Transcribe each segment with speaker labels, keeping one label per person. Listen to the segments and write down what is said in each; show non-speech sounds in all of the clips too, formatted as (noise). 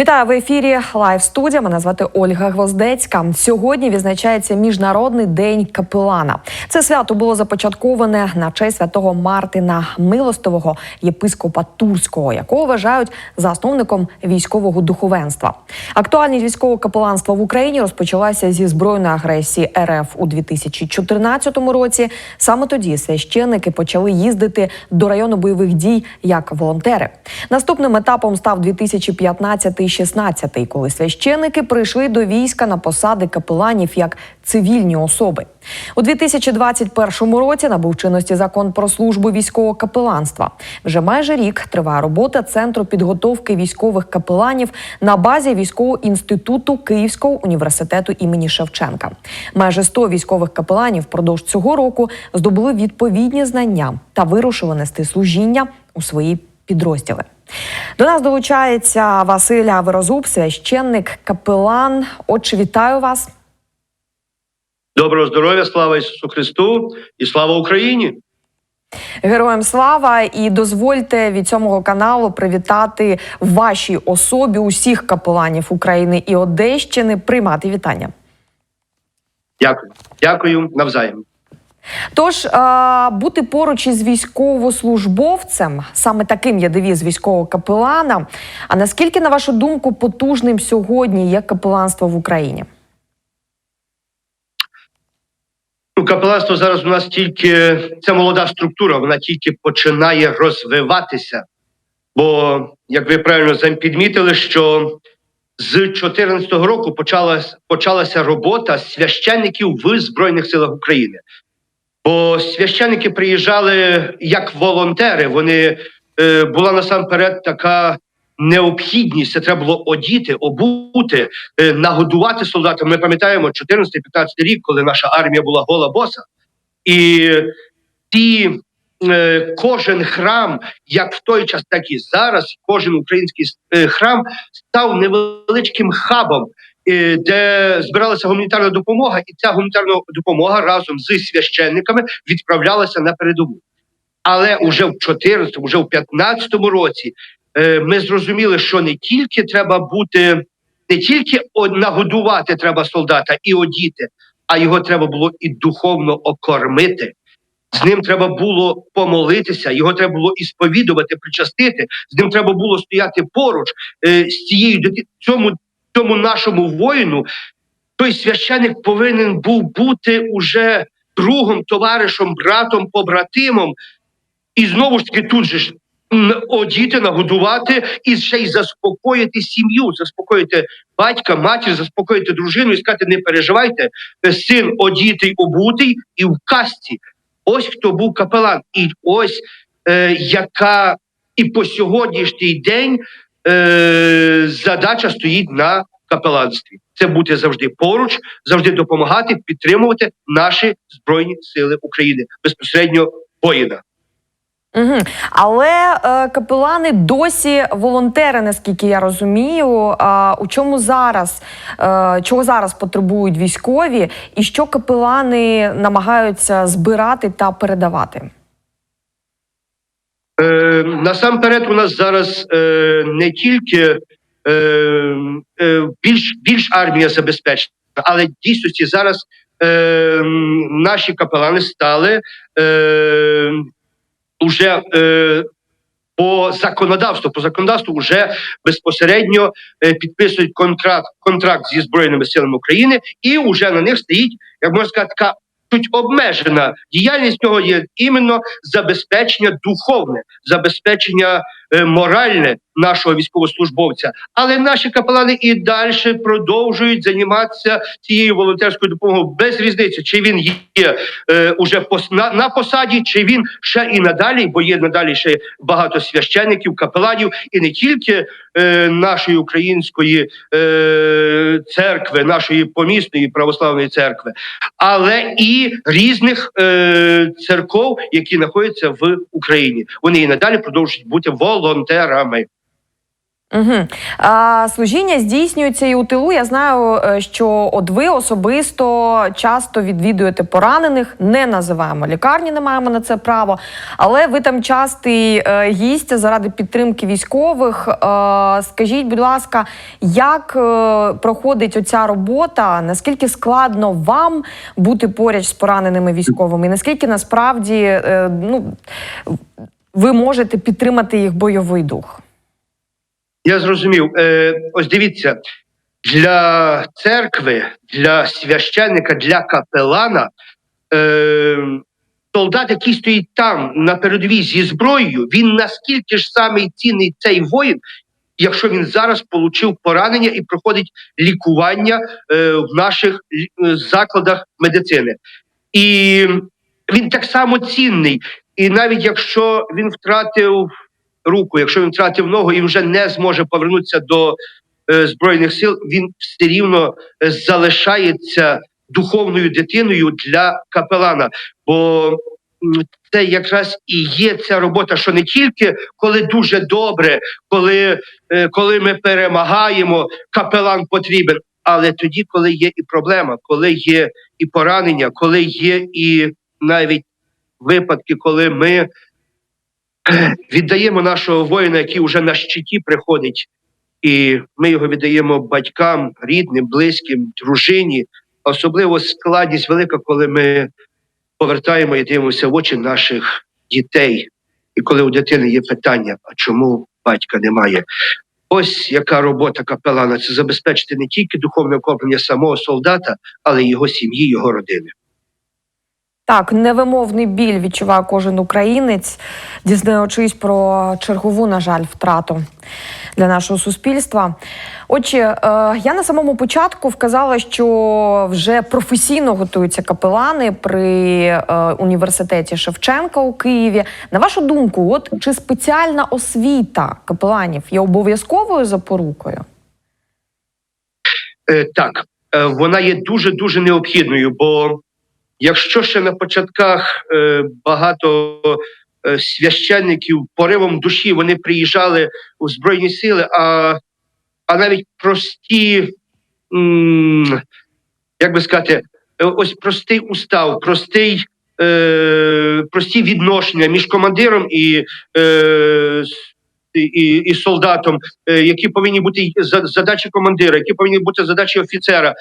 Speaker 1: Вітаю в ефірі Лайв студія. Мене звати Ольга Гвоздецька. Сьогодні відзначається міжнародний день капелана. Це свято було започатковане на честь святого Мартина Милостивого, єпископа Турського, якого вважають засновником військового духовенства. Актуальність військового капеланства в Україні розпочалася зі збройної агресії РФ у 2014 році. Саме тоді священники почали їздити до району бойових дій як волонтери. Наступним етапом став 2015-16, коли священики прийшли до війська на посади капеланів як цивільні особи. У 2021 році набув чинності закон про службу військового капеланства. Вже майже рік триває робота центру підготовки військових капеланів на базі військового інституту Київського університету імені Шевченка. Майже 100 військових капеланів впродовж цього року здобули відповідні знання та вирушили нести служіння у свої підрозділи. До нас долучається Василь Аверозуб, священник, капелан. Отче, вітаю вас.
Speaker 2: Доброго здоров'я, слава Ісусу Христу і слава Україні!
Speaker 1: Героям слава і дозвольте від цього каналу привітати вашій особі усіх капеланів України і Одещини. Приймати вітання.
Speaker 2: Дякую, дякую навзаєм.
Speaker 1: Тож е, бути поруч із військовослужбовцем, саме таким є девіз військового капелана. А наскільки, на вашу думку, потужним сьогодні є капеланство в Україні?
Speaker 2: Ну, капеланство зараз у нас тільки це молода структура, вона тільки починає розвиватися. Бо, як ви правильно підмітили, що з 2014 року почалась, почалася робота священників в Збройних силах України. Бо священники приїжджали як волонтери. Вони е, була насамперед така необхідність. Це треба було одіти, обути, е, нагодувати солдата. Ми пам'ятаємо 14-15 рік, коли наша армія була гола боса, і ті. Е, Кожен храм, як в той час, так і зараз, кожен український е, храм став невеличким хабом, е, де збиралася гуманітарна допомога, і ця гуманітарна допомога разом з священниками відправлялася на передову. Але уже в 14 уже в 15 році ми зрозуміли, що не тільки треба бути, не тільки нагодувати треба солдата і одіти, а його треба було і духовно окормити. З ним треба було помолитися, його треба було і сповідувати, причастити. З ним треба було стояти поруч е, з цією. Цьому, цьому нашому воїну той священик повинен був бути уже другом, товаришем, братом, побратимом. І знову ж таки тут же ж одіти, нагодувати і ще й заспокоїти сім'ю, заспокоїти батька, матір, заспокоїти дружину і сказати: не переживайте, син одітий, обутий і в касті. Ось хто був капелан, і ось е, яка і по сьогоднішній день е, задача стоїть на капеланстві. Це бути завжди поруч, завжди допомагати, підтримувати наші збройні сили України безпосередньо воїна.
Speaker 1: Угу. Але е, капелани досі волонтери, наскільки я розумію. А у чому зараз е, чого зараз потребують військові, і що капелани намагаються збирати та передавати?
Speaker 2: Е, насамперед, у нас зараз е, не тільки е, е, більш, більш армія забезпечена, але дійсності зараз е, наші капелани стали е, уже е, по законодавству, по законодавству вже безпосередньо е, підписують контракт, контракт зі Збройними силами України, і вже на них стоїть, як можна сказати, така чуть обмежена діяльність. Цього є іменно забезпечення духовне, забезпечення моральне нашого військовослужбовця. Але наші капелани і далі продовжують займатися цією волонтерською допомогою без різниці, чи він є е, уже на, на посаді, чи він ще і надалі, бо є надалі ще багато священників, капеланів, і не тільки е, нашої української е, церкви, нашої помісної православної церкви, але і різних е, церков, які знаходяться в Україні. Вони і надалі продовжують бути волонтерами.
Speaker 1: Угу. А, служіння здійснюється і у тилу. Я знаю, е, що от ви особисто часто відвідуєте поранених. Не називаємо лікарні, не маємо на це право. Але ви там частий е, гість заради підтримки військових. Е, скажіть, будь ласка, як проходить оця робота? Наскільки складно вам бути поряд з пораненими військовими? І наскільки насправді ну, ви можете підтримати їх бойовий дух?
Speaker 2: Я зрозумів. Е, ось дивіться, для церкви, для священника, для капелана е, солдат, який стоїть там на передовій зі зброєю, він наскільки ж самий цінний цей воїн, якщо він зараз отримав поранення і проходить лікування е, в наших е, закладах медицини. І він так само цінний. І навіть якщо він втратив руку, якщо він втратив ногу і вже не зможе повернутися до е, збройних сил, він все рівно е, залишається духовною дитиною для капелана. Бо це якраз і є ця робота, що не тільки коли дуже добре, коли, е, коли ми перемагаємо, капелан потрібен. Але тоді, коли є і проблема, коли є і поранення, коли є і навіть випадки, коли ми віддаємо нашого воїна, який вже на щиті приходить, і ми його віддаємо батькам, рідним, близьким, дружині. Особливо складність велика, коли ми повертаємо і дивимося в очі наших дітей. І коли у дитини є питання, а чому батька немає? Ось яка робота капелана це забезпечити не тільки духовне охоплення самого солдата, але й його сім'ї, його родини.
Speaker 1: Так, невимовний біль відчуває кожен українець, дізнаючись про чергову, на жаль, втрату для нашого суспільства. Отже, е, я на самому початку вказала, що вже професійно готуються капелани при е, університеті Шевченка у Києві. На вашу думку, от чи спеціальна освіта капеланів є обов'язковою запорукою?
Speaker 2: Е, так, е, вона є дуже дуже необхідною, бо якщо ще на початках е, багато е, священників поривом душі вони приїжджали у збройні сили, а, а навіть прості, як би сказати, е, ось простий устав, простий. Прості відношення між командиром і, і, і, солдатом, які повинні бути задачі командира, які повинні бути задачі офіцера.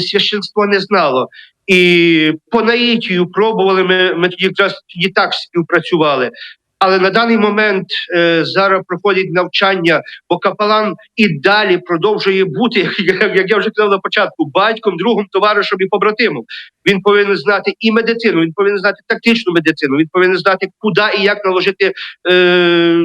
Speaker 2: Священство не знало. І по наїтію пробували ми, ми тоді якраз тоді так співпрацювали. Але на даний момент е, зараз проходять навчання, бо капелан і далі продовжує бути, (laughs) як, як я вже казав на початку, батьком, другом, товаришем і побратимом. Він повинен знати і медицину, він повинен знати тактичну медицину, він повинен знати, куди і як наложити. Е,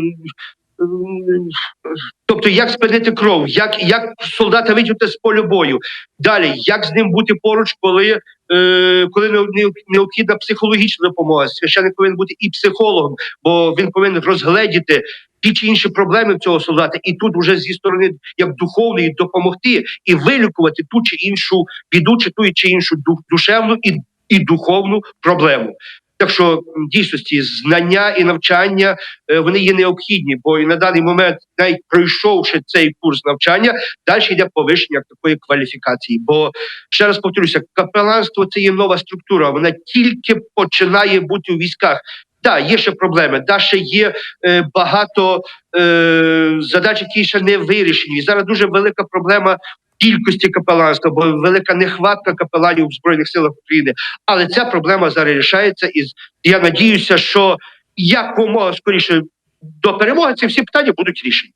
Speaker 2: Тобто, як спинити кров, як, як солдата витягнути з полю бою. Далі, як з ним бути поруч, коли, е, коли не- не- необхідна психологічна допомога. Священник повинен бути і психологом, бо він повинен розгледіти ті чи інші проблеми цього солдата, і тут уже зі сторони як духовної допомогти і вилікувати ту чи іншу біду, чи ту чи іншу душевну і, і духовну проблему. Так що м, дійсності знання і навчання е, вони є необхідні, бо і на даний момент, навіть пройшовши цей курс навчання, далі йде повищення такої кваліфікації. Бо ще раз повторюся, капеланство це є нова структура. Вона тільки починає бути у військах. Так, є ще проблеми, да, ще є е, багато е, задач, які ще не вирішені. Зараз дуже велика проблема кількості капеланства, бо велика нехватка капеланів в збройних силах України. Але ця проблема зараз рішається, і я надіюся, що якомога скоріше до перемоги ці всі питання будуть рішені.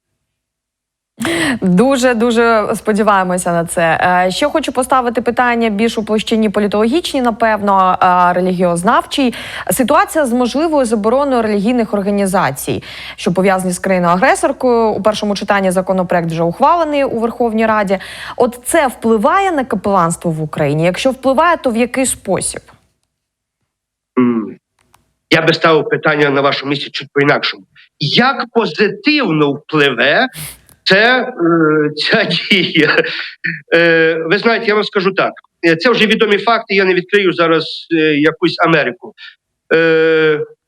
Speaker 1: Дуже дуже сподіваємося на це. Е, Ще хочу поставити питання більш у площині політологічній, напевно, е, релігіознавчій. Ситуація з можливою забороною релігійних організацій, що пов'язані з країною агресоркою. У першому читанні законопроект вже ухвалений у Верховній Раді. От це впливає на капеланство в Україні. Якщо впливає, то в який спосіб?
Speaker 2: Я би ставив питання на вашому місці чуть по-інакшому. Як позитивно впливе це, е, ця (laughs) дія? Е, ви знаєте, я вам скажу так: Е, це вже відомі факти, я не відкрию зараз якусь Америку.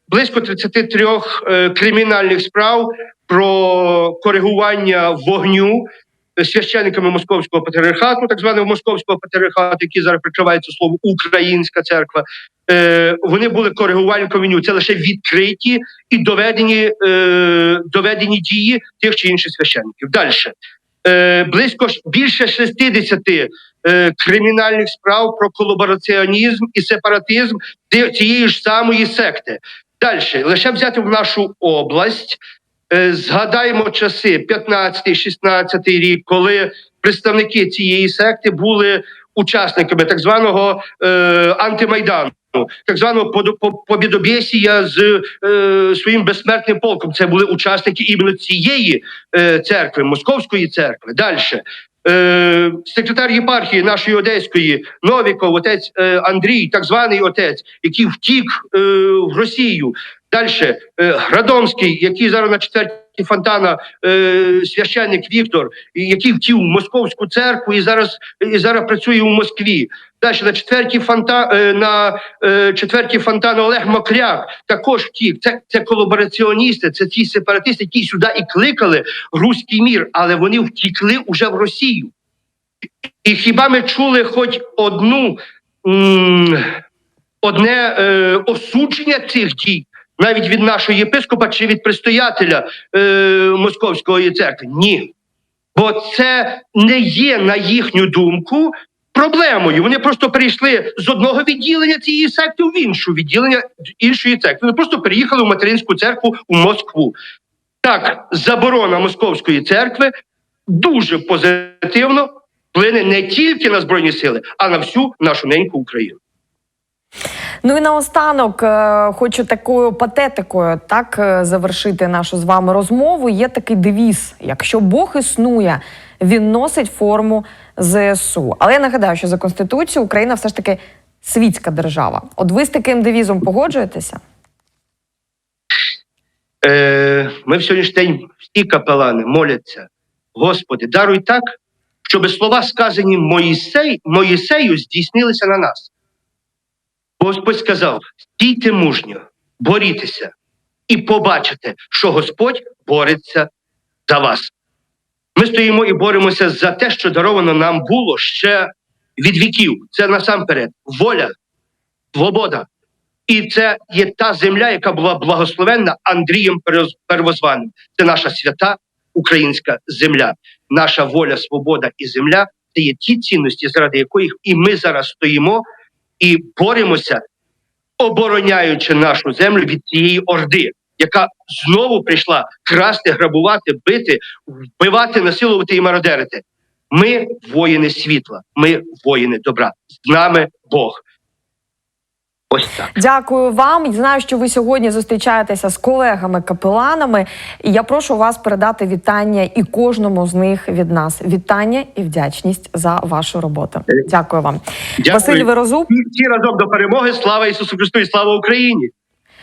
Speaker 2: Близько 33 е, кримінальних справ про коригування вогню священниками московського патріархату, так званого московського патріархату, який зараз прикривається слово Українська церква. Е, вони були коригувальником вогню. Це лише відкриті і доведені, е, доведені дії тих чи інших священників. Далі. Е, близько більше 60 е, кримінальних справ про колабораціонізм і сепаратизм ти- цієї ж самої секти. Далі, лише взяти в нашу область, е, згадаємо часи 15-16 рік, коли представники цієї секти були учасниками так званого е, антимайдану. Так званого побідобєсія з е, своїм безсмертним полком. Це були учасники іменно цієї е, церкви, московської церкви. Далі. Е, секретар єпархії нашої одеської Новіков, отець е, Андрій, так званий отець, який втік е, в Росію. Далі е, Градомський, який зараз на четвертій фонтана, е, священник Віктор, який втів московську церкву і зараз і зараз працює у Москві. Далі на четвертій фонта е, на е, четвертій фонтан Олег Макляк також втік. Це, це колабораціоністи, це ті сепаратисти, які сюди і кликали руський мір, але вони втікли уже в Росію. І хіба ми чули хоч одну одне е, осудження цих дій, навіть від нашого єпископа чи від предстоятеля е, Московської церкви? Ні. Бо це не є, на їхню думку, проблемою. Вони просто перейшли з одного відділення цієї секти в іншу відділення іншої церкви. Вони просто переїхали в материнську церкву у Москву. Так, заборона Московської церкви дуже позитивно вплине не тільки на Збройні сили, а на всю нашу неньку Україну.
Speaker 1: Ну і наостанок е, хочу такою патетикою так е, завершити нашу з вами розмову. Є такий девіз: якщо Бог існує, він носить форму ЗСУ. Але я нагадаю, що за конституцією Україна все ж таки світська держава. От ви з таким девізом погоджуєтеся?
Speaker 2: Е, ми в сьогоднішній день всі капелани моляться. Господи, даруй так, щоб слова, сказані Моїсей, Моїсею, здійснилися на нас. Господь сказав: стійте мужньо, борітеся і побачите, що Господь бореться за вас. Ми стоїмо і боремося за те, що даровано нам було ще від віків. Це насамперед воля, свобода. І це є та земля, яка була благословенна Андрієм Первозваним. Це наша свята українська земля, наша воля, свобода і земля це є ті цінності, заради якої і ми зараз стоїмо і боремося, обороняючи нашу землю від цієї орди, яка знову прийшла красти, грабувати, бити, вбивати, насилувати і мародерити. Ми воїни світла, ми воїни добра. З нами Бог. Ось так.
Speaker 1: Дякую вам. Знаю, що ви сьогодні зустрічаєтеся з колегами-капеланами. І я прошу вас передати вітання і кожному з них від нас. Вітання і вдячність за вашу роботу. Дякую вам.
Speaker 2: Дякую.
Speaker 1: Василь Вирозуб,
Speaker 2: Всі- разом до перемоги. Слава Ісусу Христу і слава Україні!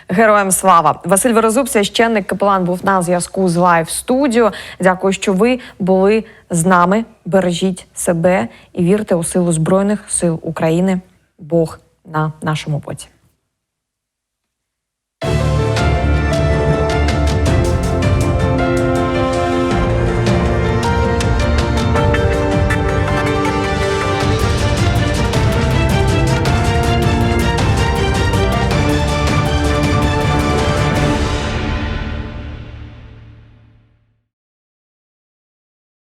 Speaker 1: героям слава. Василь Вирозуб, священник капелан, був на зв'язку з Лайв студіо. Дякую, що ви були з нами. Бережіть себе і вірте у силу збройних сил України. Бог на нашому боці.